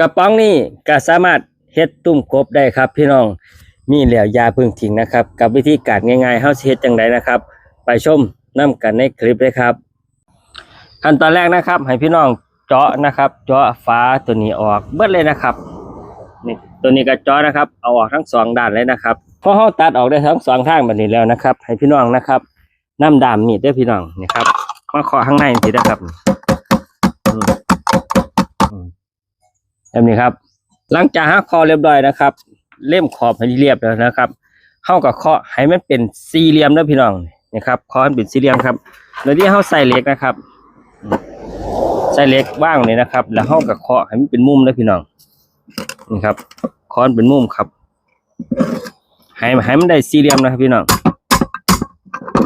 กระป๋องนี้ก็สามารถเฮ็ดตุ้มกบได้ครับพี่น้องมีเหลียวยาพึ่งทิ้งนะครับ กับวิธีการง่ายๆเฮาสิเฮ็ดจังไดนะครับ ไปชมนํกันในคลิปเลยครับ ขั้นตอนแรกนะครับ ให้พี่น้องเจาะนะครับ เจาะฝาตัวนี้ออกเบิดเลยนะครับนี่ตัวนี้ก็เจาะนะครับ เอาออกทั้งสองด้านเลยนะครับพอเฮาตัดออกได้ทั้งสองทางแบบนี้แล้วนะครับ ให้พี่น้องนะครับนํดามมีดเด้พี่น้องนี่ครับมาเคาะข้างในสินะครับ แบบนี้ครับ หลังจากหักคอเรียบร้อยนะครับ เล่มขอบให้เรียบแล้วนะครับเข้ากับเคาะให้มันเป็นสี่เหลี่ยมนะพี่น้องนี่ครับเคาะให้เป็นสี่เหลี่ยมครับโดยที่เข้าใส่เล็กนะครับใส่เล็กว่างเลยนะครับ แล้วเข้ากับเคาะให้มันเป็นมุมนะพี่น้องนี่ครับเคาะเป็นมุมครับให้ให้มันได้สี่เหลี่ยมนะครับพี่น้อง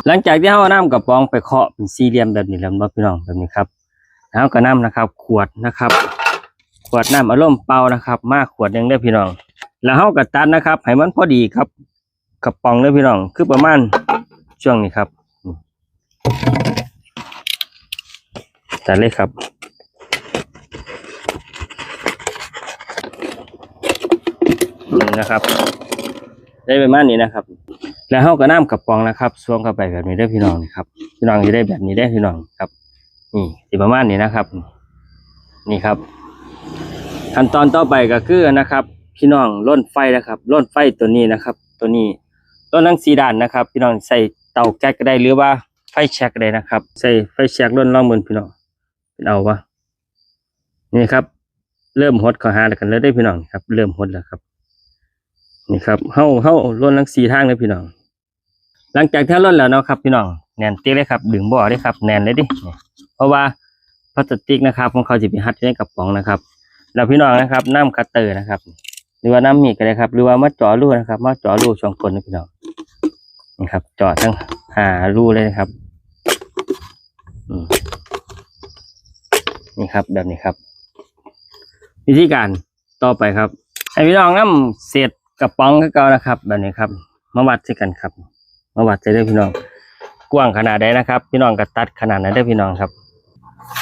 หลังจากที่เขาเอาน้ำกระป๋องไปเคาะเป็นสี่เหลี่ยมแบบนี้แล้วนะพี่น้องแบบนี้ครับแล้วก็น้ำนะครับ ขวดนะครับ ขวดน้ำอารมณ์เปล่านะครับ มากขวดหนึ่งได้พี่น้อง แล้วเขาก็ตัดนะครับให้มันพอดีครับกระป๋องเด้พี่น้อง คือประมาณช่วงนี้ครับตัดเลยครับนี่นะครับ ได้ประมาณนี้นะครับ แล้วเขาก็น้ำกระป๋องนะครับสวมเข้าไปแบบนี้ได้พี่น้องนี่ครับ พี่น้องจะได้แบบนี้ได้พี่น้องครับนี่ประมาณนี้นะครับ นี่ครับ ขั้นตอนต่อไปก็คือนะครับ พี่น้องร่นไฟนะครับร่นไฟตัวนี้นะครับ ตัวนี้ร่นทั้งสีด้านนะครับ พี่น้องใส่เตาแก๊สก็ได้หรือว่าไฟแช็กก็ได้นะครับ ใส่ไฟแช็กร่นล่องมือพี่น้องเป็นเอาวะนี่ครับ เริ่มหดข้าหาแล้วกันแล้วได้พี่น้องครับ เริ่มหดแล้วครับ นี่ครับเฮาเฮาร่นทั้งสีทางเลยพี่น้อง หลังจากที่ร่นแล้วเนาะครับ พี่น้องแนนติ๊กเลยครับดึงบ่อเลยครับแนนเลยดิเพราะว่าพลาสติกนะครับของเขาจะไปหัดในกระป๋องนะครับ แล้วพี่น้องนะครับน้ำคัตเตอร์นะครับ หรือว่าน้ำมีดก็ได้ครับ หรือว่ามาจาะรูนะครับ มาจาะรูช่องกลนะพี่น้องนี่ครับจาะทั้งหารูเลยนะครับนี่ครับแบบนี้ครับ วิธีการต่อไปครับให้พี่น้องน้ำเศษกระป๋องก็เก่านะครับ แบบนี้ครับมาวัดสิกันครับมาวัดใส่ได้พี่น้องกว้างขนาดใดนะครับ พี่น้องก็ตัดขนาดนั้นได้พี่น้องครับ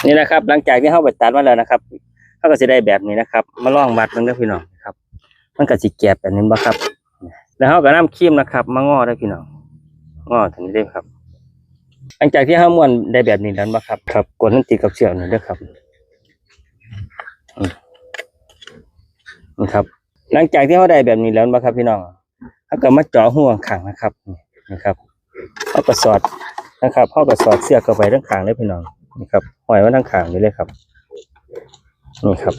นี่นะครับ หลังจากที่เข้าไปตัดมาแล้วนะครับ เขาก็จะได้แบบนี้นะครับ มาลองวัดมันเด้พี่น้องครับ มันก็สิแกบแบบนี้บ่ครับ แล้วเขาก็น้ำครีมนะครับ มางอได้พี่น้องงอถึงนี้ได้ครับ หลังจากที่เขาม้วนได้แบบนี้แล้วบ่ครับ ครับกดน้ำติดกับเชือกนี่เด้อครับนี่ครับ หลังจากที่เขาได้แบบนี้แล้วบ่ครับ พี่น้องเขาก็มาเจาะหัวขังนะครับนี่นะครับเขาก็สอดนะครับเขาก็สอดเสื้อเข้าไปทั้งขางเลยพี่น้องนี่ครับห้อยไว้ทั้งขางนี่เลยครับ นี่ครับ